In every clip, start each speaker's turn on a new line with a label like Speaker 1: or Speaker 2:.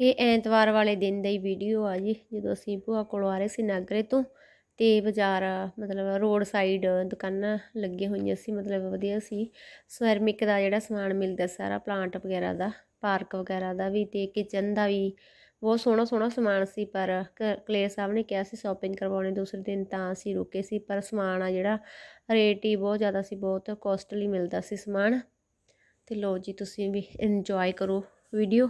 Speaker 1: ਇਹ ਐਤਵਾਰ ਵਾਲੇ ਦਿਨ ਦਾ ਹੀ ਵੀਡੀਓ ਆ ਜੀ, ਜਦੋਂ ਅਸੀਂ ਭੂਆ ਕੋਲੋਂ ਆ ਰਹੇ ਸੀ ਨਾਗਰੇ ਤੋਂ ਤੇ ਬਾਜ਼ਾਰ, ਮਤਲਬ ਰੋਡ ਸਾਈਡ ਦੁਕਾਨਾਂ ਲੱਗੀਆਂ ਹੋਈਆਂ ਸੀ, ਮਤਲਬ ਵਧੀਆ ਸੀ। ਸਵਰਮਿਕ ਦਾ ਜਿਹੜਾ ਸਮਾਨ ਮਿਲਦਾ ਸਾਰਾ ਪਲਾਂਟ ਵਗੈਰਾ ਦਾ ਪਾਰਕ ਵਗੈਰਾ ਦਾ ਵੀ ਤੇ ਕਿਚਨ ਦਾ ਵੀ, ਬਹੁਤ ਸੋਹਣਾ ਸੋਹਣਾ ਸਮਾਨ ਸੀ, ਪਰ ਕ- ਕਲੇਰ ਸਾਹਿਬ ਨੇ ਕਿਹਾ ਸੀ ਸ਼ਾਪਿੰਗ ਕਰਵਾਉਣੇ ਦੂਸਰੇ ਦਿਨ ਤਾਂ ਅਸੀਂ ਰੁਕੇ ਸੀ, ਪਰ ਸਮਾਨ ਆ ਜਿਹੜਾ ਰੇਟ ਹੀ ਬਹੁਤ ਜ਼ਿਆਦਾ ਸੀ, ਬਹੁਤ ਕੋਸਟਲੀ ਮਿਲਦਾ ਸੀ ਸਮਾਨ। ਤੇ ਲੋ ਜੀ, ਤੁਸੀਂ ਵੀ ਇੰਜੋਏ ਕਰੋ ਵੀਡੀਓ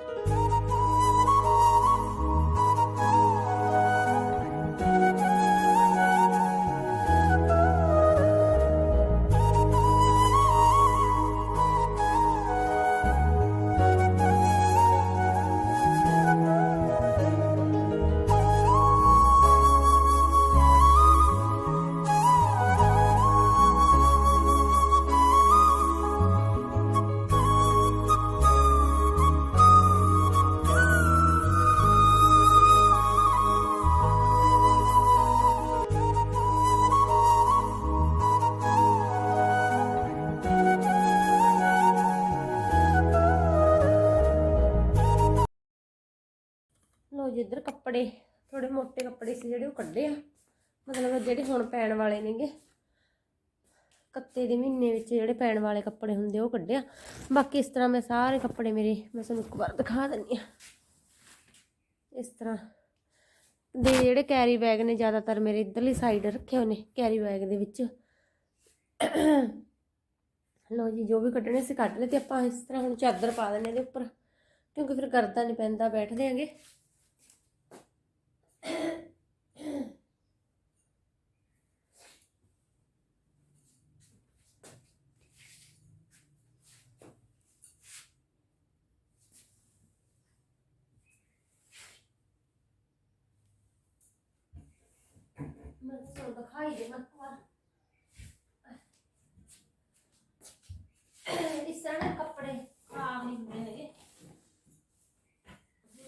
Speaker 1: ਲੋ ਜੀ ਇੱਧਰ ਕੱਪੜੇ ਥੋੜੇ ਮੋਟੇ ਕੱਪੜੇ ਸੀ ਜਿਹੜੇ ਉਹ ਕੱਢੇ ਆ। ਮਤਲਬ ਜਿਹੜੇ ਹੁਣ ਪੈਣ ਵਾਲੇ ਨੇਗੇ। ਕੱਤੇ ਦੇ ਮਹੀਨੇ ਵਿੱਚ ਜਿਹੜੇ ਪੈਣ ਵਾਲੇ ਕੱਪੜੇ ਹੁੰਦੇ ਉਹ ਕੱਢਿਆ ਬਾਕੀ ਇਸ ਤਰ੍ਹਾਂ ਮੈਂ ਸਾਰੇ ਕੱਪੜੇ ਮੇਰੇ, ਮੈਂ ਤੁਹਾਨੂੰ ਇੱਕ ਵਾਰ ਦਿਖਾ ਦਿੰਨੀ ਆ। ਇਸ ਤਰ੍ਹਾਂ ਦੇ ਜਿਹੜੇ ਕੈਰੀ ਬੈਗ ਨੇ, ਜ਼ਿਆਦਾਤਰ ਮੇਰੇ ਇੱਧਰਲੀ ਸਾਈਡ ਰੱਖੇ ਹੋਏ ਨੇ ਕੈਰੀ ਬੈਗ ਦੇ ਵਿੱਚ। ਲੋ ਜੀ, ਜੋ ਵੀ ਕੱਢਣੇ ਸੀ ਕੱਢ ਲਏ ਤੇ ਆਪਾਂ ਇਸ ਤਰ੍ਹਾਂ ਹੁਣ ਚਾਦਰ ਪਾ ਦਿੰਨੇ ਇਹਦੇ ਉੱਪਰ। ਕਿਉਂਕਿ ਫਿਰ ਕਰਦਾ ਨਹੀਂ ਪੈਂਦਾ, ਬੈਠਦੇ ਆਂਗੇ। ਮੈਂ ਤੁਹਾਨੂੰ ਦਿਖਾਈ ਦੇ ਮੈਂ ਇਸ ਤਰ੍ਹਾਂ ਦੇ ਕੱਪੜੇ ਖਰਾਬ ਨਹੀਂ ਹੁੰਦੇ ਹੈਗੇ।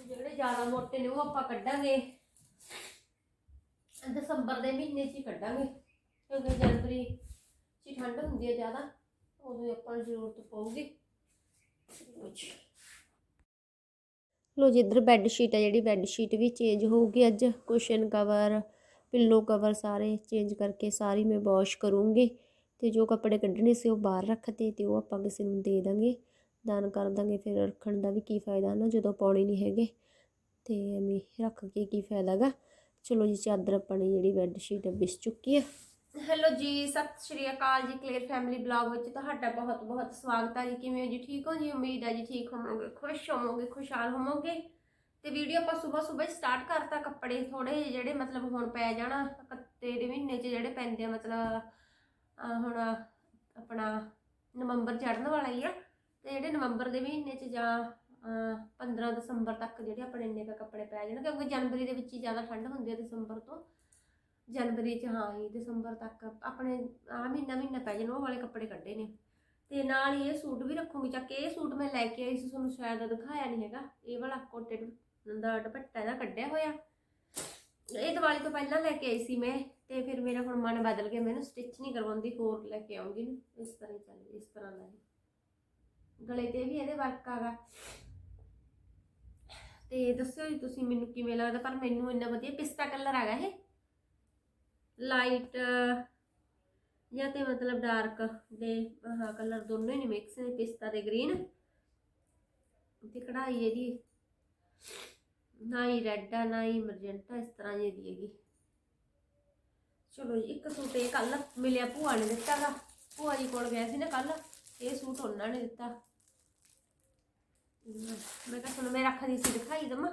Speaker 1: ਜਿਹੜੇ ਜ਼ਿਆਦਾ ਮੋਟੇ ਨੇ ਉਹ ਆਪਾਂ ਕੱਢਾਂਗੇ। ਦਸੰਬਰ ਦੇ ਮਹੀਨੇ 'ਚ ਹੀ ਕੱਢਾਂਗੇ, ਕਿਉਂਕਿ ਜਨਵਰੀ 'ਚ ਠੰਡ ਹੁੰਦੀ ਹੈ ਜ਼ਿਆਦਾ, ਉਦੋਂ ਆਪਾਂ ਨੂੰ ਜ਼ਰੂਰਤ ਪਊਗੀ। ਕੁਛ। ਲੋ ਜੀ, ਇੱਧਰ ਬੈੱਡ ਸ਼ੀਟ ਹੈ ਜਿਹੜੀ ਬੈੱਡ ਸ਼ੀਟ ਵੀ ਚੇਂਜ ਹੋਊਗੀ ਅੱਜ ਕੁਸ਼ਨ ਕਵਰ ਪਿੱਲੋ ਕਵਰ ਸਾਰੇ ਚੇਂਜ ਕਰਕੇ ਸਾਰੀ ਮੈਂ ਵਾਸ਼ ਕਰੂੰਗੀ ਤੇ ਜੋ ਕੱਪੜੇ ਕੱਢਣੇ ਸੀ ਉਹ ਬਾਹਰ ਰੱਖਤੇ ਤੇ ਉਹ ਆਪਾਂ ਕਿਸੇ ਨੂੰ ਦੇ ਦਾਂਗੇ। ਦਾਨ ਕਰ ਦਾਂਗੇ ਫਿਰ ਰੱਖਣ ਦਾ ਵੀ ਕੀ ਫਾਇਦਾ ਨਾ, ਜਦੋਂ ਪਾਉਣੇ ਨਹੀਂ ਹੈਗੇ ਤੇ ਐਵੇਂ ਰੱਖ ਕੇ ਕੀ ਫਾਇਦਾ ਗਾ। ਚਲੋ ਜੀ, ਚਾਦਰ ਆਪਣੀ ਜਿਹੜੀ ਬੈੱਡ ਸ਼ੀਟ ਵਿਛ ਚੁੱਕੀ ਆ।
Speaker 2: ਹੈਲੋ ਜੀ, ਸਤਿ ਸ਼੍ਰੀ ਅਕਾਲ ਜੀ ਕਲੀਅਰ ਫੈਮਿਲੀ ਬਲੌਗ ਵਿੱਚ ਤੁਹਾਡਾ ਬਹੁਤ ਬਹੁਤ ਸਵਾਗਤ ਹੈ ਜੀ। ਕਿਵੇਂ ਹੋ ਜੀ? ਠੀਕ ਹੋ ਜੀ? ਉਮੀਦ ਹੈ ਜੀ ਠੀਕ ਹੋਵੋਗੇ, ਖੁਸ਼ ਹੋਵੋਗੇ, ਖੁਸ਼ਹਾਲ ਹੋਵੋਗੇ। ਤੇ ਵੀਡੀਓ ਆਪਾਂ ਸਵੇਰ ਸਵੇਰ ਸਟਾਰਟ ਕਰਤਾ, ਕੱਪੜੇ ਥੋੜੇ ਜਿਹੜੇ ਮਤਲਬ ਹੁਣ ਪੈ ਜਾਣਾ ਕੱਤੇ ਦੇ ਮਹੀਨੇ 'ਚ ਜਿਹੜੇ ਪੈਂਦੇ ਆ, ਮਤਲਬ ਹੁਣ ਆਪਣਾ ਨਵੰਬਰ ਚੜ੍ਹਨ ਵਾਲਾ ਹੀ ਆ। ਤੇ ਜਿਹੜੇ ਨਵੰਬਰ ਦੇ ਮਹੀਨੇ 'ਚ ਜਾਂ 15 ਦਸੰਬਰ ਤੱਕ ਜਿਹੜੇ ਆਪਣੇ ਇੰਨੇ ਕੁ ਕੱਪੜੇ ਪੈ ਜਾਣ, ਕਿਉਂਕਿ ਜਨਵਰੀ ਦੇ ਵਿੱਚ ਹੀ ਜ਼ਿਆਦਾ ਠੰਡ ਹੁੰਦੀ ਹੈ ਦਸੰਬਰ ਤੋਂ। ਜਨਵਰੀ ਚ ਹਾਂ ਹੀ ਦਸੰਬਰ ਤੱਕ ਆਪਣੇ ਆ ਮਹੀਨਾ ਮਹੀਨਾ ਪੈ ਜਾਣ, ਉਹ ਵਾਲੇ ਕੱਪੜੇ ਕੱਢੇ ਨੇ। ਤੇ ਨਾਲ ਹੀ ਇਹ ਸੂਟ ਵੀ ਰੱਖੂਗੀ, ਚੱਕ ਕੇ ਇਹ ਸੂਟ ਮੈਂ ਲੈ ਕੇ ਆਈ ਸੀ, ਤੁਹਾਨੂੰ ਸ਼ਾਇਦ ਦਿਖਾਇਆ ਨਹੀਂ ਹੈਗਾ। ਇਹ ਵਾਲਾ ਕੋਟੇ ਦਾ ਦੁਪੱਟਾ ਇਹਦਾ ਕੱਢਿਆ ਹੋਇਆ। ਇਹ ਦੀਵਾਲੀ ਤੋਂ ਪਹਿਲਾਂ ਲੈ ਕੇ ਆਈ ਸੀ ਮੈਂ, ਤੇ ਫਿਰ ਮੇਰਾ ਹੁਣ ਮਨ ਬਦਲ ਗਿਆ, ਮੈਨੂੰ ਸਟਿਚ ਨਹੀਂ ਕਰਵਾਉਂਦੀ, ਹੋਰ ਲੈ ਕੇ ਆਉਂਗੀ ਇਸ ਤਰ੍ਹਾਂ ਹੀ ਚੱਲ ਇਸ ਤਰ੍ਹਾਂ ਦਾ ਗਲੇ ਤੇ ਵੀ ਇਹਦੇ ਵਰਕ ਆਗਾ ਤੇ ਦੱਸਿਓ ਜੀ ਤੁਸੀਂ ਮੈਨੂੰ ਕਿਵੇਂ ਲੱਗਦਾ, ਪਰ ਮੈਨੂੰ ਇੰਨਾ ਵਧੀਆ ਪਿਸਤਾ ਕਲਰ ਹੈਗਾ ਇਹ। ਲਾਈਟ ਜਾਂ ਤੇ ਮਤਲਬ ਡਾਰਕ ਦੇ, ਆਹ ਕਲਰ ਦੋਨੋਂ ਹੀ ਨੇ ਮਿਕਸ ਨੇ ਪਿਸਤਾ ਤੇ ਗ੍ਰੀਨ ਤੇ ਕਢਾਈ ਇਹਦੀ, ਨਾ ਹੀ ਰੈੱਡ ਆ, ਨਾ ਹੀ ਮਰਜੈਂਟਾ ਇਸ ਤਰ੍ਹਾਂ ਜਿਹੀ ਦੀ ਹੈਗੀ। ਚਲੋ ਜੀ, ਇੱਕ ਸੂਟ ਇਹ ਕੱਲ ਮਿਲਿਆ ਭੂਆ ਨੇ ਦਿੱਤਾ ਗਾ। ਭੂਆ ਜੀ ਕੋਲ ਗਿਆ ਸੀ ਨਾ ਕੱਲ ਇਹ ਸੂਟ ਉਹਨਾਂ ਨੇ ਦਿੱਤਾ। ਮੈਂ ਕਿਹਾ ਤੁਹਾਨੂੰ ਮੈਂ ਰੱਖਦੀ ਸੀ, ਦਿਖਾਈ ਦਵਾਂ।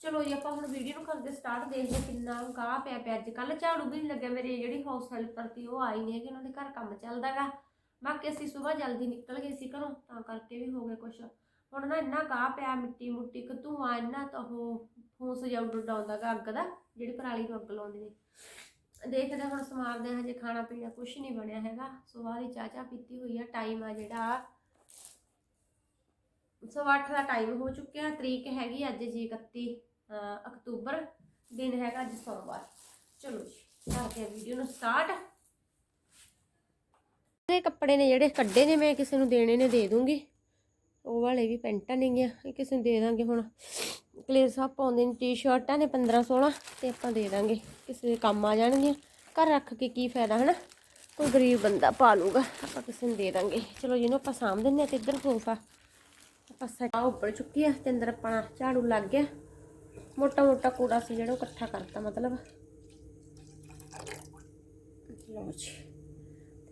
Speaker 2: ਚਲੋ ਜੀ, ਆਪਾਂ ਹੁਣ ਵੀਡੀਓ ਨੂੰ ਕਰਦੇ ਸਟਾਰਟ ਦੇਖਦੇ ਕਿੰਨਾ ਗਾਹ ਪਿਆ ਪਿਆ। ਅੱਜ ਕੱਲ ਝਾੜੂ ਵੀ ਨਹੀਂ ਲੱਗਿਆ, ਮੇਰੀ ਜਿਹੜੀ ਹਾਊਸ ਹੈਲਪਰ ਸੀ, ਉਹ ਆਈ ਨਹੀਂ ਹੈਗੀ, ਉਹਨਾਂ ਦੇ ਘਰ ਕੰਮ ਚੱਲਦਾਗਾ ਬਾਕੀ ਅਸੀਂ ਸਵੇਰ ਜਲਦੀ ਨਿਕਲ ਗਏ ਸੀ ਘਰੋਂ, ਤਾਂ ਕਰਕੇ ਵੀ ਹੋ ਗਏ ਕੁਛ। ਹੁਣ ਨਾ ਇੰਨਾ ਗਾਹ ਪਿਆ ਮਿੱਟੀ ਮੁੱਟੀ ਕਿ ਧੂਆਂ ਇੰਨਾ ਤਾਂ ਉਹ ਫੂਸ ਜਿਹਾ ਉੱਡ ਆਉਂਦਾਗਾ ਅੱਗ ਦਾ, ਜਿਹੜੀ ਪਰਾਲੀ ਨੂੰ ਅੱਗ ਲਾਉਂਦੇ ਨੇ। ਦੇਖਦੇ ਹੁਣ ਸਮਾਰਦੇ ਹਜੇ ਖਾਣਾ ਪੀਣਾ ਕੁਛ ਨਹੀਂ ਬਣਿਆ ਹੈਗਾ। ਸਵੇਰ ਦੀ ਚਾਹ ਚਾਹ ਪੀਤੀ ਹੋਈ ਆ ਟਾਈਮ ਆ ਜਿਹੜਾ। ਸਵਾ ਅੱਠ ਦਾ ਟਾਈਮ ਹੋ ਚੁੱਕਿਆ, ਤਰੀਕ ਹੈਗੀ ਅੱਜ ਜੀ 31 ਅਕਤੂਬਰ, ਦਿਨ ਹੈਗਾ ਅੱਜ ਸੋਮਵਾਰ। ਚਲੋ ਜੀ, ਕਰਦੇ ਆ ਵੀਡੀਓ ਨੂੰ ਸਟਾਰਟ ਇਹ ਕੱਪੜੇ ਨੇ ਜਿਹੜੇ ਕੱਢੇ ਨੇ, ਮੈਂ ਕਿਸੇ ਨੂੰ ਦੇਣੇ ਨੇ ਦੇ ਦੂੰਗੀ। ਉਹ ਵਾਲੇ ਵੀ ਪੈਂਟਾਂ ਨੇਗੀਆਂ ਇਹ ਕਿਸੇ ਨੂੰ ਦੇ ਦਾਂਗੇ ਹੁਣ। ਕਲੇਰ ਸਾਹਿਬ ਪਾਉਂਦੇ ਨੇ ਟੀ-ਸ਼ਰਟਾਂ ਨੇ 15 16 ਤੇ ਆਪਾਂ ਦੇ ਦਾਂਗੇ। ਕਿਸੇ ਦੇ ਕੰਮ ਆ ਜਾਣਗੀਆਂ, ਘਰ ਰੱਖ ਕੇ ਕੀ ਫਾਇਦਾ, ਹਨਾ? ਕੋਈ ਗਰੀਬ ਬੰਦਾ ਪਾ ਲੂਗਾ, ਆਪਾਂ ਕਿਸੇ ਨੂੰ ਦੇ ਦਾਂਗੇ। ਚਲੋ ਜਿਹਨੂੰ ਆਪਾਂ ਸਾਂਭ ਦਿੰਨੇ ਆ ਤੇ ਇੱਧਰ ਸੋਫਾ। ਆਪਾਂ ਸਟਾ ਉੱਪਰ ਚੁੱਕੀ ਆ ਤੇ ਅੰਦਰ ਆਪਣਾ ਝਾੜੂ ਲੱਗ ਗਿਆ। ਮੋਟਾ ਮੋਟਾ ਕੂੜਾ ਸੀ ਜਿਹੜਾ ਉਹ ਇਕੱਠਾ ਕਰਤਾ ਮਤਲਬ। ਲਓ ਜੀ।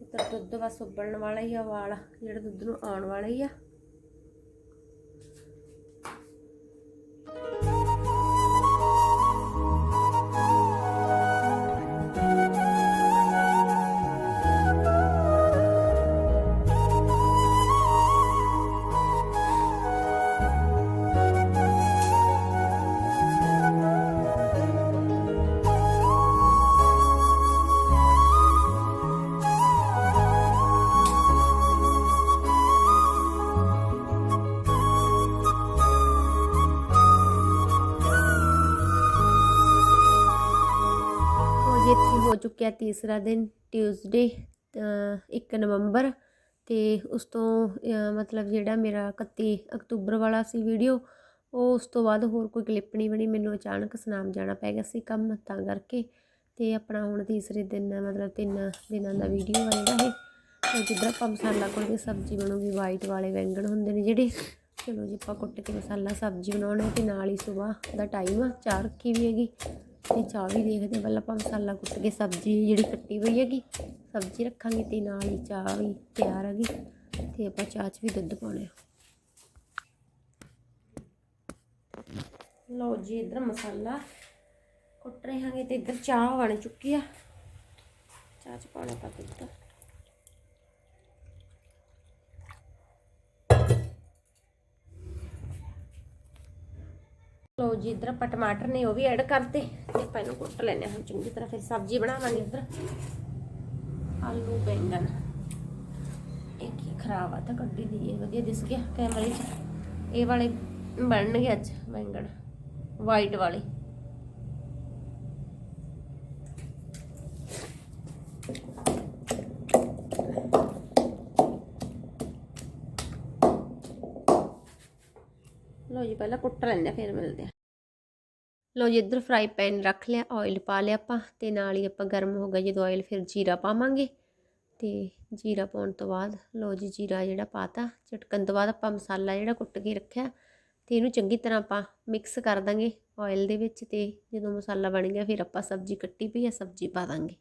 Speaker 2: ਤੇ ਦੁੱਧ ਬਸ ਉਬਲਣ ਵਾਲਾ ਹੀ ਆ ਵਾਲਾ ਜਿਹੜਾ ਦੁੱਧ ਨੂੰ ਆਉਣ ਵਾਲਾ ਹੀ ਆ। ਹੋ ਚੁੱਕਿਆ ਤੀਸਰਾ ਦਿਨ ਟਿਊਜ਼ਡੇ 1 ਨਵੰਬਰ ਤੇ ਉਸ ਤੋਂ ਮਤਲਬ ਜਿਹੜਾ ਮੇਰਾ 31 ਅਕਤੂਬਰ ਵਾਲਾ ਸੀ ਵੀਡੀਓ ਉਹ ਉਸ ਤੋਂ ਬਾਅਦ ਹੋਰ ਕੋਈ ਕਲਿੱਪ ਨਹੀਂ ਬਣੀ, ਮੈਨੂੰ ਅਚਾਨਕ ਸੁਨਾਮ ਜਾਣਾ ਪੈ ਗਿਆ ਸੀ ਕੰਮ ਤਾਂ ਕਰਕੇ ਤੇ ਆਪਣਾ ਹੁਣ ਤੀਸਰੇ ਦਿਨ, ਮਤਲਬ ਤਿੰਨ ਦਿਨਾਂ ਦਾ ਵੀਡੀਓ ਆ ਜਿਹੜਾ ਇਹ। ਤੇ ਜਿੱਦਾਂ ਆਪਾਂ ਮਸਾਲਾ ਕੁੱਟ ਕੇ ਸਬਜ਼ੀ ਬਣੂਗੀ ਵਾਈਟ ਵਾਲੇ ਵੈਂਗਣ ਹੁੰਦੇ ਨੇ ਜਿਹੜੇ, ਚਲੋ ਜੀ ਆਪਾਂ ਕੁੱਟ ਕੇ ਮਸਾਲਾ ਸਬਜ਼ੀ ਬਣਾਉਣਾ ਤੇ ਨਾਲ ਹੀ ਸਵੇਰ ਦਾ ਟਾਈਮ ਆ ਚਾਹ ਰੱਖੀ ਵੀ ਹੈਗੀ। ਤੇ ਚਾਹ ਵੀ ਦੇਖਦੇ ਪਹਿਲਾਂ ਆਪਾਂ ਮਸਾਲਾ ਕੁੱਟ ਕੇ ਸਬਜ਼ੀ ਜਿਹੜੀ ਕੱਟੀ ਹੋਈ ਹੈਗੀ, ਸਬਜ਼ੀ ਰੱਖਾਂਗੇ ਤੇ ਨਾਲ ਹੀ ਚਾਹ ਵੀ ਤਿਆਰ ਹੈਗੀ ਤੇ ਆਪਾਂ ਚਾਹ 'ਚ ਵੀ ਦੁੱਧ ਪਾਉਣਾ ਲਓ ਜੀ, ਇਧਰ ਮਸਾਲਾ ਕੁੱਟ ਰਹੇ ਹਾਂਗੇ ਤੇ ਇਧਰ ਚਾਹ ਬਣ ਚੁੱਕੀ ਆ। ਚਾਹ 'ਚ ਪਾਉਣਾ ਪਾ ਦੁੱਧ। ਲਓ ਜੀ, ਇਧਰ ਆਪਾਂ ਟਮਾਟਰ ਨੇ ਉਹ ਵੀ ਐਡ ਕਰਤੇ। ਤੇ ਆਪਾਂ ਇਹਨੂੰ ਕੁੱਟ ਲੈਣੇ ਹਾਂ। ਚੰਗੀ ਤਰ੍ਹਾਂ ਫਿਰ ਸਬਜ਼ੀ ਬਣਾਵਾਂਗੇ ਇਧਰ। ਆਲੂ, ਬੈਂਗਣ। ਇਹ ਕੀ ਖਰਾਬ ਆ, ਤਾਂ ਕੱਢੀ ਦੀ ਹੈ ਵਧੀਆ ਦਿਸ ਗਿਆ ਕੈਮਰੇ 'ਚ। ਇਹ ਵਾਲੇ ਬਣਨਗੇ ਅੱਜ ਬੈਂਗਣ। ਵਾਈਟ ਵਾਲੇ। ਪਹਿਲਾਂ ਕੁੱਟ ਲੈਂਦੇ ਆ, ਫਿਰ ਮਿਲਦੇ ਆ। ਲਓ ਜੀ, ਇੱਧਰ ਫਰਾਈ ਪੈਨ ਰੱਖ ਲਿਆ ਆਇਲ ਪਾ ਲਿਆ ਆਪਾਂ, ਤੇ ਨਾਲ ਹੀ ਆਪਾਂ ਗਰਮ ਹੋ ਗਿਆ ਜਦੋਂ ਆਇਲ ਫਿਰ ਜੀਰਾ ਪਾਵਾਂਗੇ। ਤੇ ਜੀਰਾ ਪਾਉਣ ਤੋਂ ਬਾਅਦ, ਲਓ ਜੀ, ਜੀਰਾ ਜਿਹੜਾ ਪਾਤਾ, ਝਟਕਣ ਤੋਂ ਬਾਅਦ ਆਪਾਂ ਮਸਾਲਾ ਜਿਹੜਾ ਕੁੱਟ ਕੇ ਰੱਖਿਆ, ਤੇ ਇਹਨੂੰ ਚੰਗੀ ਤਰ੍ਹਾਂ ਆਪਾਂ ਮਿਕਸ ਕਰ ਦਾਂਗੇ ਆਇਲ ਦੇ ਵਿੱਚ, ਤੇ ਜਦੋਂ ਮਸਾਲਾ ਬਣ ਗਿਆ ਫਿਰ ਆਪਾਂ ਸਬਜ਼ੀ ਕੱਟੀ ਪਈ ਆ, ਸਬਜ਼ੀ ਪਾ ਦਾਂਗੇ।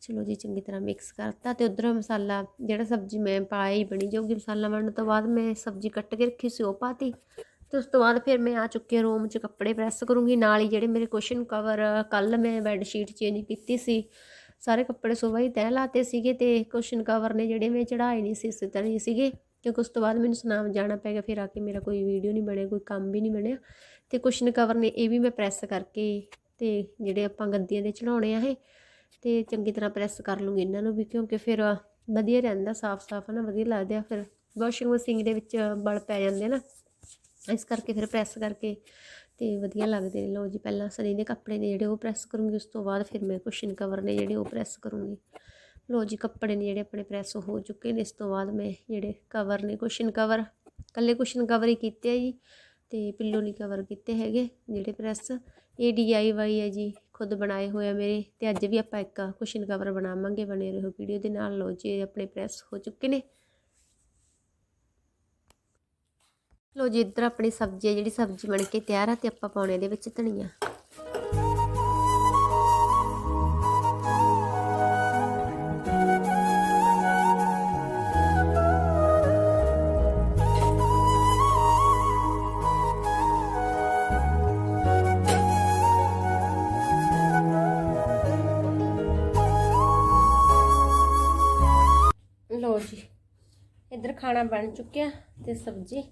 Speaker 2: ਚਲੋ ਜੀ, ਚੰਗੀ ਤਰ੍ਹਾਂ ਮਿਕਸ ਕਰਤਾ, ਤੇ ਉਧਰ ਮਸਾਲਾ ਜਿਹੜਾ ਸਬਜ਼ੀ ਮੈਂ ਪਾਇਆ ਹੀ ਬਣੀ ਜਾਊਗੀ। ਮਸਾਲਾ ਬਣਨ ਤੋਂ ਬਾਅਦ ਮੈਂ ਸਬਜ਼ੀ ਕੱਟ ਕੇ ਰੱਖੀ ਸੀ, ਉਹ ਪਾਤੀ। ਤੇ ਉਸ ਤੋਂ ਬਾਅਦ ਫਿਰ ਮੈਂ ਆ ਚੁੱਕੇ ਰੂਮ 'ਚ ਕੱਪੜੇ ਪ੍ਰੈਸ ਕਰੂੰਗੀ। ਨਾਲ ਹੀ ਜਿਹੜੇ ਮੇਰੇ ਕੁਸ਼ਨ ਕਵਰ ਕੱਲ ਮੈਂ ਬੈੱਡ ਸ਼ੀਟ ਚੇਂਜ ਕੀਤੀ ਸੀ, ਸਾਰੇ ਕੱਪੜੇ ਸੁਬਾਹ ਹੀ ਤਹਿ ਲਾਤੇ ਸੀਗੇ ਤੇ ਕੁਸ਼ਨ ਕਵਰ ਨੇ ਜਿਹੜੇ ਮੈਂ ਚੜਾਏ ਨਹੀਂ ਸੀ ਇਸੇ ਤਰ੍ਹਾਂ ਹੀ ਸੀਗੇ। ਕਿਉਂਕਿ ਉਸ ਤੋਂ ਬਾਅਦ ਮੈਨੂੰ ਸੁਨਾਮ ਜਾਣਾ ਪੈ ਗਿਆ, ਫਿਰ ਆ ਕੇ ਮੇਰਾ ਕੋਈ ਵੀਡੀਓ ਨਹੀਂ ਬਣਿਆ, ਕੋਈ ਕੰਮ ਵੀ ਨਹੀਂ ਬਣਿਆ। ਤੇ ਕੁਸ਼ਨ ਕਵਰ ਨੇ ਇਹ ਵੀ ਮੈਂ ਪ੍ਰੈਸ ਕਰਕੇ ਤੇ ਜਿਹੜੇ ਆਪਾਂ ਗੱਦੀਆਂ ਦੇ ਚੜਾਉਣੇ ਆ ਇਹ, ਤੇ ਚੰਗੀ ਤਰ੍ਹਾਂ ਪ੍ਰੈਸ ਕਰ ਲੂੰਗੀ ਇਹਨਾਂ ਨੂੰ ਵੀ, ਕਿਉਂਕਿ ਫਿਰ ਵਧੀਆ ਰਹਿੰਦਾ, ਸਾਫ਼-ਸਾਫ਼ ਨਾ ਵਧੀਆ ਲੱਗਦਾ ਫਿਰ ਵਾਸ਼ਿੰਗ ਮਸ਼ੀਨ ਦੇ ਵਿੱਚ ਬਲ ਪੈ ਜਾਂਦੇ ਨਾ। ਇਸ ਕਰਕੇ ਫਿਰ ਪ੍ਰੈਸ ਕਰਕੇ ਤੇ ਵਧੀਆ ਲੱਗਦੇ ਨੇ। ਲਓ ਜੀ, ਪਹਿਲਾਂ ਸਨੀ ਦੇ ਕੱਪੜੇ ਨੇ ਜਿਹੜੇ ਉਹ ਪ੍ਰੈਸ ਕਰੂੰਗੀ, ਉਸ ਤੋਂ ਬਾਅਦ ਫਿਰ ਮੈਂ ਕੁਸ਼ਨ ਕਵਰ ਨੇ ਜਿਹੜੇ ਉਹ ਪ੍ਰੈਸ ਕਰੂੰਗੀ। ਲਓ ਜੀ, ਕੱਪੜੇ ਨੇ ਜਿਹੜੇ ਆਪਣੇ ਪ੍ਰੈਸ ਹੋ ਚੁੱਕੇ ਨੇ, ਇਸ ਤੋਂ ਬਾਅਦ ਮੈਂ ਜਿਹੜੇ ਕਵਰ ਨੇ ਕੁਸ਼ਨ ਕਵਰ ਕੱਲੇ ਕੁਸ਼ਨ ਕਵਰ ਹੀ ਕੀਤੇ ਆ ਜੀ ਤੇ ਪਿੱਲੋ ਨਹੀਂ ਕਵਰ ਕੀਤੇ ਹੈਗੇ ਜਿਹੜੇ ਪ੍ਰੈਸ ਇਹ ਡੀਆਈਵਾਈ ਹੈ ਜੀ, ਖੁਦ ਬਣਾਏ ਹੋਏ ਆ ਮੇਰੇ ਤੇ ਅੱਜ ਵੀ ਆਪਾਂ ਇੱਕ ਕੁਸ਼ਨ ਕਵਰ ਬਣਾਵਾਂਗੇ ਬਣੇ ਰਹੋ ਵੀਡੀਓ ਦੇ ਨਾਲ। ਲਓ ਜੀ ਆਪਣੇ ਪ੍ਰੈਸ ਹੋ ਚੁੱਕੇ ਨੇ। ਲੋ ਜੀ, ਇੱਧਰ ਆਪਣੀ ਸਬਜ਼ੀ ਹੈ ਜਿਹੜੀ ਸਬਜ਼ੀ ਬਣ ਕੇ ਤਿਆਰ ਆ ਤੇ ਆਪਾਂ ਪਾਉਣੇ ਇਹਦੇ ਵਿੱਚ ਧਨੀਆ। ਲੋ ਜੀ, ਇੱਧਰ ਖਾਣਾ ਬਣ ਚੁੱਕਿਆ ਤੇ ਸਬਜ਼ੀ।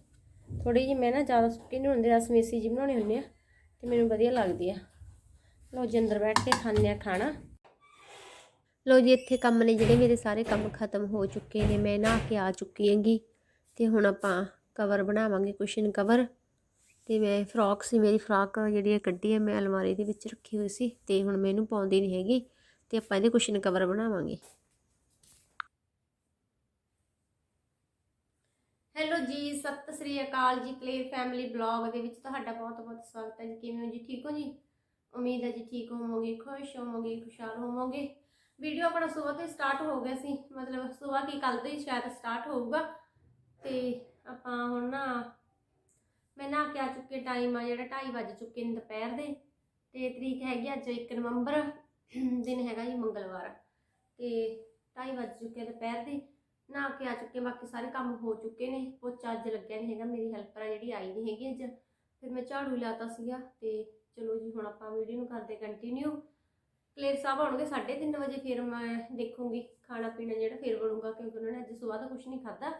Speaker 2: ਥੋੜੀ ਜਿਹੀ ਮੈਂ ਨਾ ਜ਼ਿਆਦਾ ਸੁੱਕੀ ਨਹੀਂ ਹੁੰਦੀ, ਰਸ ਮੇਸੀ ਜੀ ਬਣਾਉਣੇ ਹੁੰਦੇ ਆ, ਤੇ ਮੈਨੂੰ ਵਧੀਆ ਲੱਗਦੀ ਆ। ਲੋ ਜੀ, ਅੰਦਰ ਬੈਠ ਕੇ ਖਾਂਦੇ ਆ ਖਾਣਾ। ਲੋ ਜੀ, ਇੱਥੇ ਕੰਮ ਨੇ ਜਿਹੜੇ ਮੇਰੇ ਸਾਰੇ ਕੰਮ ਖਤਮ ਹੋ ਚੁੱਕੇ ਨੇ, ਮੈਂ ਨਹਾ ਕੇ ਆ ਚੁੱਕੀ ਹੈਗੀ, ਤੇ ਹੁਣ ਆਪਾਂ ਕਵਰ ਬਣਾਵਾਂਗੇ ਕੁਸ਼ਨ ਕਵਰ, ਤੇ ਮੈਂ ਫਰਾਕ ਸੀ, ਮੇਰੀ ਫਰਾਕ ਜਿਹੜੀ ਹੈ ਕੱਢੀ ਹੈ ਮੈਂ ਅਲਮਾਰੀ ਦੇ ਵਿੱਚ ਰੱਖੀ ਹੋਈ ਸੀ, ਤੇ ਹੁਣ ਮੈਨੂੰ ਪਾਉਂਦੀ ਨਹੀਂ ਹੈਗੀ, ਤੇ ਆਪਾਂ ਇਹਦੇ ਕੁਸ਼ਨ ਕਵਰ ਬਣਾਵਾਂਗੇ। ਹੈਲੋ ਜੀ, ਸਤਿ ਸ੍ਰੀ ਅਕਾਲ ਜੀ, ਕਲੇਰ ਫੈਮਿਲੀ ਬਲੌਗ ਦੇ ਵਿੱਚ ਤੁਹਾਡਾ ਬਹੁਤ ਬਹੁਤ ਸਵਾਗਤ ਹੈ ਜੀ। ਕਿਵੇਂ ਹੋ ਜੀ? ਠੀਕ ਹੋ ਜੀ? ਉਮੀਦ ਹੈ ਜੀ ਠੀਕ ਹੋਵੋਗੇ, ਖੁਸ਼ ਹੋਵੋਗੇ, ਖੁਸ਼ਹਾਲ ਹੋਵੋਗੇ। ਵੀਡੀਓ ਆਪਣਾ ਸਵੇਰ ਤੋਂ ਸਟਾਰਟ ਹੋ ਗਿਆ ਸੀ। ਮਤਲਬ ਸਵੇਰ ਕੀ ਕੱਲ ਤੋਂ ਹੀ ਸ਼ਾਇਦ ਸਟਾਰਟ ਹੋਊਗਾ। ਤੇ ਆਪਾਂ ਹੁਣ ਨਾ, ਮੈਂ ਨਾ ਕਿਆ ਚੁੱਕੇ ਟਾਈਮ ਆ, ਜਿਹੜਾ 2:30 ਵੱਜ ਚੁੱਕੇ ਨੇ ਦੁਪਹਿਰ ਦੇ। ਤੇ ਤਰੀਕ ਹੈਗੀ ਅੱਜ 1 ਨਵੰਬਰ, ਦਿਨ ਹੈਗਾ ਜੀ ਮੰਗਲਵਾਰ। ਤੇ 2:30 ਵੱਜ ਚੁੱਕੇ ਦੁਪਹਿਰ ਦੇ। ਨਾ ਕੇ ਆ ਚੁੱਕੇ ਬਾਕੀ ਸਾਰੇ ਕੰਮ ਹੋ ਚੁੱਕੇ ਨੇ। ਪੋਚਾ ਅੱਜ ਲੱਗਿਆ ਨਹੀਂ ਹੈਗਾ, ਮੇਰੀ ਹੈਲਪਰ ਆ ਜਿਹੜੀ ਆਈ ਨਹੀਂ ਹੈਗੀ ਅੱਜ। ਫਿਰ ਮੈਂ ਝਾੜੂ ਲਾਤਾ ਸੀਗਾ ਤੇ ਚਲੋ ਜੀ, ਹੁਣ ਆਪਾਂ ਵੀਡੀਓ ਨੂੰ ਕਰਦੇ ਕੰਟੀਨਿਊ ਕਲੇਰ ਸਾਹਿਬ ਆਉਣਗੇ 3:30 ਵਜੇ, ਫਿਰ ਮੈਂ ਦੇਖੂੰਗੀ ਖਾਣਾ ਪੀਣਾ ਜਿਹੜਾ, ਫਿਰ ਬਣੂਗਾ, ਕਿਉਂਕਿ ਉਹਨਾਂ ਨੇ ਅੱਜ ਸਵੇਰ ਦਾ ਕੁਝ ਨਹੀਂ ਖਾਦਾ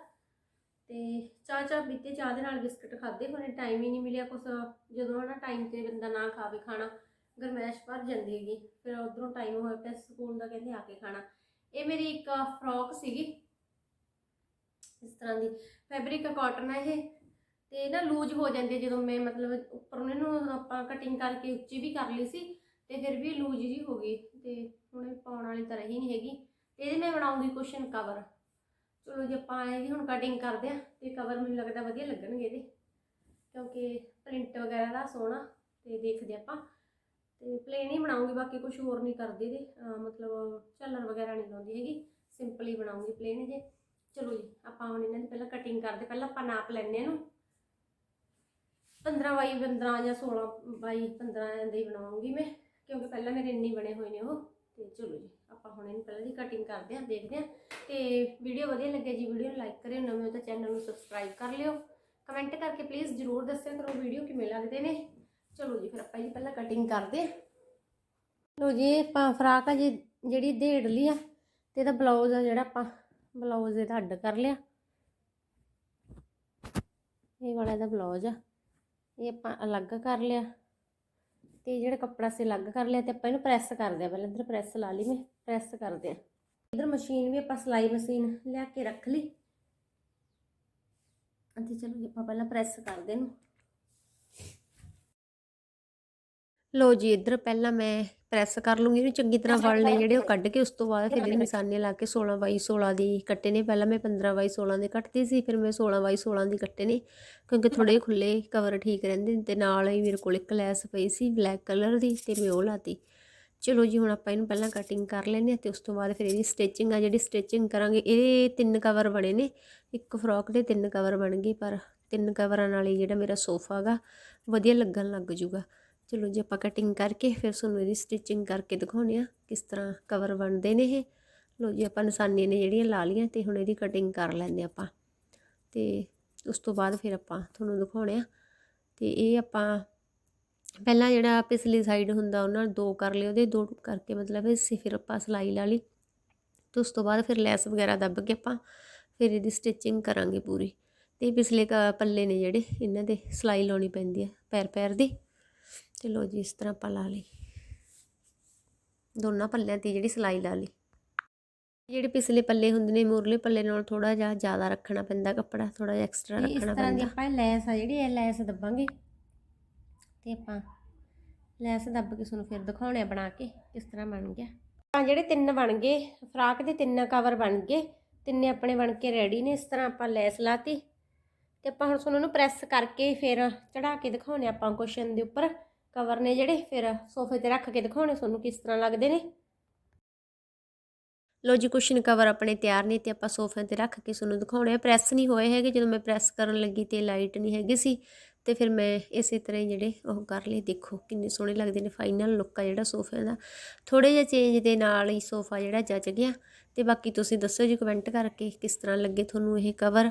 Speaker 2: ਤੇ ਚਾਹ ਚਾਹ ਪੀਤੇ, ਚਾਹ ਦੇ ਨਾਲ ਬਿਸਕਟ ਖਾਦੇ ਹੋਣੇ ਟਾਈਮ ਹੀ ਨਹੀਂ ਮਿਲਿਆ ਕੁਛ। ਜਦੋਂ ਨਾ ਟਾਈਮ ਤੇ ਬੰਦਾ ਨਾ ਖਾਵੇ ਖਾਣਾ, ਗਰਮੈਸ਼ ਭਰ ਜਾਂਦੀ ਹੈਗੀ। ਫਿਰ ਉਧਰੋਂ ਟਾਈਮ ਹੋਇਆ ਪਿਆ, ਸਕੂਲ ਦਾ ਕਹਿੰਦੇ ਆ ਕੇ ਖਾਣਾ। ਇਹ ਮੇਰੀ ਇੱਕ ਫਰੋਕ ਸੀਗੀ ਇਸ ਤਰ੍ਹਾਂ ਦੀ ਫੈਬਰਿਕ ਕਾਟਨ ਹੈ ਇਹ, ਤੇ ਨਾ ਲੂਜ ਹੋ ਜਾਂਦੇ ਜਦੋਂ ਮੈਂ ਮਤਲਬ ਉੱਪਰ ਉਹਨਾਂ ਨੂੰ ਆਪਾਂ ਕਟਿੰਗ ਕਰਕੇ ਉੱਚੀ ਵੀ ਕਰ ਲਈ ਸੀ, ਤੇ ਫਿਰ ਵੀ ਲੂਜ ਜੀ ਹੋ ਗਈ, ਤੇ ਹੁਣ ਇਹ ਪਾਉਣ ਵਾਲੀ ਤਾਂ ਰਹੀ ਨਹੀਂ ਹੈਗੀ, ਤੇ ਇਹਦੇ ਮੈਂ ਬਣਾਉਂਗੀ ਕੁਸ਼ਨ ਕਵਰ ਚਲੋ ਜੇ, ਆਪਾਂ ਇਹਦੀ ਹੁਣ ਕਟਿੰਗ ਕਰਦੇ ਆ ਤੇ ਕਵਰ ਮੈਨੂੰ ਲੱਗਦਾ ਵਧੀਆ ਲੱਗਣਗੇ ਇਹਦੇ, ਕਿਉਂਕਿ ਪ੍ਰਿੰਟ ਵਗੈਰਾ ਦਾ ਸੋਹਣਾ, ਤੇ ਦੇਖਦੇ ਆਪਾਂ, ਤੇ ਪਲੇਨ ਹੀ ਬਣਾਉਂਗੀ, ਬਾਕੀ ਕੁਝ ਹੋਰ ਨਹੀਂ ਕਰਦੀ ਇਹਦੇ ਮਤਲਬ ਝੱਲਣ ਵਗੈਰਾ ਨਹੀਂ ਲਾਉਂਦੀ ਹੈਗੀ ਸਿੰਪਲ ਹੀ ਬਣਾਉਂਗੀ ਪਲੇਨ ਜੇ ਚਲੋ ਜੀ ਆਪਾਂ ਹੁਣ ਇਹਨਾਂ ਦੀ ਪਹਿਲਾਂ ਕਟਿੰਗ ਕਰਦੇ, ਪਹਿਲਾਂ ਆਪਾਂ ਨਾਪ ਲੈਣੇ ਇਹਨੂੰ। 15 ਬਾਈ 15 ਜਾਂ 16 ਬਾਈ 15 ਦੇ ਬਣਾਉਂਗੀ ਮੈਂ, ਕਿਉਂਕਿ ਪਹਿਲਾਂ ਮੇਰੇ ਇੰਨੀ ਬਣੇ ਹੋਏ ਨੇ ਉਹ। ਤੇ ਚਲੋ ਜੀ, ਆਪਾਂ ਹੁਣ ਇਹਨੂੰ ਪਹਿਲਾਂ ਦੀ ਕਟਿੰਗ ਕਰਦੇ ਹਾਂ, ਦੇਖਦੇ ਹਾਂ। ਤੇ ਵੀਡੀਓ ਵਧੀਆ ਲੱਗੇ ਜੀ ਵੀਡੀਓ ਨੂੰ ਲਾਈਕ ਕਰਿਓ, ਨਵੇਂ ਹੋ ਤਾਂ ਚੈਨਲ ਨੂੰ ਸਬਸਕ੍ਰਾਈਬ ਕਰ ਲਿਓ। ਕਮੈਂਟ ਕਰਕੇ ਪਲੀਜ਼ ਜਰੂਰ ਦੱਸਿਆ ਕਰੋ ਵੀਡੀਓ ਕਿਵੇਂ ਲੱਗਦੇ ਨੇ। ਚਲੋ ਜੀ, ਫਿਰ ਆਪਾਂ ਜੀ ਪਹਿਲਾਂ ਕਟਿੰਗ ਕਰਦੇ ਹਾਂ। ਲੋ ਜੀ, ਆਪਾਂ ਫਰਾਕ ਆ ਜੀ, ਜਿਹੜੀ ਢੇੜ ਲਈ ਆ, ਤੇ ਇਹਦਾ ਬਲਾਊਜ਼ ਆ ਜਿਹੜਾ ਆਪਾਂ ਬਲਾਊਜ਼ ਇਹਦਾ ਅੱਡ ਕਰ ਲਿਆ। ਇਹ ਵਾਲਾ ਇਹਦਾ ਬਲਾਊਜ਼ ਆ। ਇਹ ਆਪਾਂ ਅਲੱਗ ਕਰ ਲਿਆ। ਤੇ ਜਿਹੜਾ ਕੱਪੜਾ ਸੀ ਅਲੱਗ ਕਰ ਲਿਆ ਤੇ ਆਪਾਂ ਇਹਨੂੰ ਪ੍ਰੈਸ ਕਰਦੇ ਆ। ਪਹਿਲਾਂ ਇੱਧਰ ਪ੍ਰੈਸ ਲਾ ਲਈ ਮੈਂ, ਪ੍ਰੈਸ ਕਰਦੇ ਆ। ਇੱਧਰ ਮਸ਼ੀਨ ਵੀ ਆਪਾਂ ਸਿਲਾਈ ਮਸ਼ੀਨ ਲਿਆ ਕੇ ਰੱਖ ਲਈ। ਅਤੇ ਚਲੋ ਜੀ ਆਪਾਂ ਪਹਿਲਾਂ ਪ੍ਰੈਸ ਕਰਦੇ ਨੂੰ ਲੋ ਜੀ, ਇੱਧਰ ਪਹਿਲਾਂ ਮੈਂ ਪ੍ਰੈਸ ਕਰ ਲੂੰਗੀ ਇਹਨੂੰ ਚੰਗੀ ਤਰ੍ਹਾਂ ਵਲ ਨੇ ਜਿਹੜੇ ਉਹ ਕੱਢ ਕੇ ਉਸ ਤੋਂ ਬਾਅਦ ਫਿਰ ਇਹਦੇ ਨਿਸ਼ਾਨੇ ਲਾ ਕੇ 16 ਬਾਈ 16 ਦੀ ਕੱਟੇ ਨੇ। ਪਹਿਲਾਂ ਮੈਂ 15 ਬਾਈ 16 ਦੇ ਕੱਟਦੀ ਸੀ ਫਿਰ ਮੈਂ 16 ਬਾਈ 16 ਦੀ ਕੱਟੇ ਨੇ। ਕਿਉਂਕਿ ਥੋੜੇ ਖੁੱਲੇ ਕਵਰ ਠੀਕ ਰਹਿੰਦੇ ਨੇ ਤੇ ਨਾਲ ਹੀ ਮੇਰੇ ਕੋਲ ਇੱਕ ਲੈਸ ਪਈ ਸੀ ਬਲੈਕ ਕਲਰ ਦੀ ਤੇ ਮੈਂ ਉਹ ਲਾਤੀ। ਚਲੋ ਜੀ ਹੁਣ ਆਪਾਂ ਇਹਨੂੰ ਪਹਿਲਾਂ ਕਟਿੰਗ ਕਰ ਲੈਂਦੇ ਹਾਂ ਤੇ ਉਸ ਤੋਂ ਬਾਅਦ ਫਿਰ ਇਹਦੀ ਸਟਿਚਿੰਗ ਆ ਜਿਹੜੀ ਸਟਿਚਿੰਗ ਕਰਾਂਗੇ ਇਹ ਤਿੰਨ ਕਵਰ ਬਣੇ ਨੇ। ਇੱਕ ਫਰੋਕ ਦੇ ਤਿੰਨ ਕਵਰ ਬਣ ਗਏ ਪਰ ਤਿੰਨ ਕਵਰਾਂ ਨਾਲ ਹੀ ਜਿਹੜਾ ਮੇਰਾ ਸੋਫਾ ਗਾ ਵਧੀਆ ਲੱਗਣ ਲੱਗ ਜੂਗਾ।
Speaker 1: ਚਲੋ ਜੀ ਆਪਾਂ ਕਟਿੰਗ ਕਰਕੇ ਫਿਰ ਤੁਹਾਨੂੰ ਇਹਦੀ ਸਟਿਚਿੰਗ ਕਰਕੇ ਦਿਖਾਉਣੇ ਆ ਕਿਸ ਤਰ੍ਹਾਂ ਕਵਰ ਬਣਦੇ ਨੇ ਇਹ। ਲੋ ਜੀ ਆਪਾਂ ਨਿਸ਼ਾਨੀਆਂ ਨੇ ਜਿਹੜੀਆਂ ਲਾ ਲੀਆਂ ਤੇ ਹੁਣ ਇਹਦੀ ਕਟਿੰਗ ਕਰ ਲੈਂਦੇ ਆਪਾਂ। ਤੇ ਉਸ ਤੋਂ ਬਾਅਦ ਫਿਰ ਆਪਾਂ ਤੁਹਾਨੂੰ ਦਿਖਾਉਣੇ ਆ ਤੇ ਇਹ ਆਪਾਂ ਪਹਿਲਾਂ ਜਿਹੜਾ ਪਿਛਲੀ ਸਾਈਡ ਹੁੰਦਾ ਉਹਨਾਂ ਨਾਲ ਦੋ ਕਰ ਲਿਓ ਉਹਦੇ ਦੋ ਕਰਕੇ ਮਤਲਬ ਇਸੇ ਫਿਰ ਆਪਾਂ ਸਲਾਈ ਲਾ ਲਈ। ਤੇ ਉਸ ਤੋਂ ਬਾਅਦ ਫਿਰ ਲੈਸ ਵਗੈਰਾ ਦੱਬ ਕੇ ਆਪਾਂ ਫਿਰ ਇਹਦੀ ਸਟਿਚਿੰਗ ਕਰਾਂਗੇ ਪੂਰੀ। ਤੇ ਪਿਛਲੇ ਕ- ਪੱਲੇ ਨੇ ਜਿਹੜੇ ਇਹਨਾਂ ਦੇ ਸਲਾਈ ਲਾਉਣੀ ਪੈਂਦੀ ਹੈ ਪੈਰ ਪੈਰ ਦੀ। ਤੇ ਲੋ ਜੀ ਇਸ ਤਰ੍ਹਾਂ ਆਪਾਂ ਲਾ ਲਈ। ਦੋਨਾਂ ਪੱਲਿਆਂ ਤੇ ਜਿਹੜੀ ਸਲਾਈ ਲਾ ਲਈ। ਜਿਹੜੇ ਪਿਛਲੇ ਪੱਲੇ ਹੁੰਦੇ ਨੇ ਮੂਰਲੇ ਪੱਲੇ ਨਾਲ ਥੋੜਾ ਜਿਹਾ ਜ਼ਿਆਦਾ ਰੱਖਣਾ ਪੈਂਦਾ ਕੱਪੜਾ ਥੋੜਾ ਜਿਹਾ ਐਕਸਟਰਾ ਰੱਖਣਾ ਪੈਂਦਾ ਇਸ ਤਰ੍ਹਾਂ ਦੀ ਆਪਾਂ ਲੈਸ ਆ ਜਿਹੜੀ ਇਹ ਲੈਸ ਦੱਬਾਂਗੇ। ਤੇ ਆਪਾਂ ਲੈਸ ਦੱਬ ਕੇ ਤੁਹਾਨੂੰ ਫਿਰ ਦਿਖਾਉਣੇ ਆ ਬਣਾ ਕੇ ਕਿਸ ਤਰ੍ਹਾਂ ਬਣ ਗਿਆ। ਆ ਜਿਹੜੇ ਤਿੰਨ ਬਣ ਗਏ ਫਰਾਕ ਦੇ ਤਿੰਨ ਕਵਰ ਬਣ ਗਏ ਤਿੰਨੇ ਆਪਣੇ ਬਣ ਕੇ ਰੈਡੀ ਨੇ ਇਸ ਤਰ੍ਹਾਂ ਆਪਾਂ ਲੈਸ ਲਾਤੀ। ਤੇ ਆਪਾਂ ਹੁਣ ਤੁਹਾਨੂੰ ਨੂੰ ਪ੍ਰੈਸ ਕਰਕੇ ਫਿਰ ਚੜਾ ਕੇ ਦਿਖਾਉਣੇ ਆਪਾਂ ਕੁਸ਼ਨ ਦੇ ਉੱਪਰ। ਕਵਰ ਨੇ ਜਿਹੜੇ ਫਿਰ ਸੋਫੇ ਤੇ ਰੱਖ ਕੇ ਦਿਖਾਉਣੇ ਤੁਹਾਨੂੰ ਕਿਸ ਤਰ੍ਹਾਂ ਲੱਗਦੇ ਨੇ? ਲੋ ਜੀ ਕੁਸ਼ਨ ਕਵਰ ਆਪਣੇ ਤਿਆਰ ਨੇ ਤੇ ਆਪਾਂ ਸੋਫਿਆਂ ਤੇ ਰੱਖ ਕੇ ਤੁਹਾਨੂੰ ਦਿਖਾਉਣੇ ਆ। ਪ੍ਰੈਸ ਨਹੀਂ ਹੋਏ ਹੈਗੇ, ਜਦੋਂ ਮੈਂ ਪ੍ਰੈਸ ਕਰਨ ਲੱਗੀ ਤੇ ਲਾਈਟ ਨਹੀਂ ਹੈਗੀ ਸੀ, ਤੇ ਫਿਰ ਮੈਂ ਇਸੇ ਤਰ੍ਹਾਂ ਹੀ ਜਿਹੜੇ ਉਹ ਕਰ ਲਏ। ਦੇਖੋ, ਕਿੰਨੇ ਸੋਹਣੇ ਲੱਗਦੇ ਨੇ ਫਾਈਨਲ ਲੁੱਕ ਆ ਜਿਹੜਾ ਸੋਫਿਆਂ ਦਾ। ਥੋੜੇ ਜਿਹਾ ਚੇਂਜ ਦੇ ਨਾਲ ਹੀ ਸੋਫਾ ਜਿਹੜਾ ਜੱਜ ਗਿਆ। ਤੇ ਬਾਕੀ ਤੁਸੀਂ ਦੱਸੋ ਜੀ ਕਮੈਂਟ ਕਰਕੇ ਕਿਸ ਤਰ੍ਹਾਂ ਲੱਗੇ ਤੁਹਾਨੂੰ ਇਹ ਕਵਰ?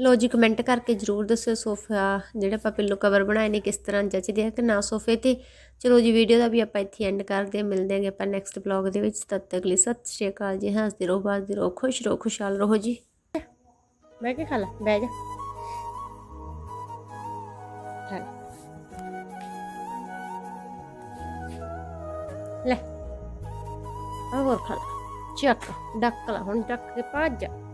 Speaker 1: ਲੋ ਜੀ ਕਮੈਂਟ ਕਰਕੇ ਜਰੂਰ ਦੱਸਿਓ ਸੋਫਾ ਜਿਹੜਾ ਆਪਾਂ ਪਿੱਲੋ ਕਵਰ ਬਣਾਏ ਨੇ, ਕਿਸ ਤਰ੍ਹਾਂ ਜੱਚਦੇ ਆ ਕਿ ਨਾ ਸੋਫੇ ਤੇ। ਚਲੋ ਜੀ ਵੀਡੀਓ ਦਾ ਵੀ ਆਪਾਂ ਇੱਥੇ ਐਂਡ ਕਰਦੇ ਹਾਂ। ਮਿਲਦੇ ਆਂਗੇ ਆਪਾਂ ਨੈਕਸਟ ਬਲੌਗ ਦੇ ਵਿੱਚ। ਤਦ ਤੱਕ ਲਈ ਸਤਿ ਸ਼੍ਰੀ ਅਕਾਲ ਜੀ। ਹੱਸਦੇ ਰਹੋ ਬਾਜ਼ਦੇ ਰਹੋ, ਖੁਸ਼ ਰਹੋ, ਖੁਸ਼ਹਾਲ ਰਹੋ ਜੀ। ਮੈਂ ਕੀ ਖਾ ਲਾ, ਬਹਿ ਜਾ। ਲੈ। ਹੋਰ ਖਾ ਲਾ। ਚੱਕ, ਡੱਕ ਲਾ। ਹੁਣ ਡੱਕ ਕੇ ਭੱਜ ਜਾ।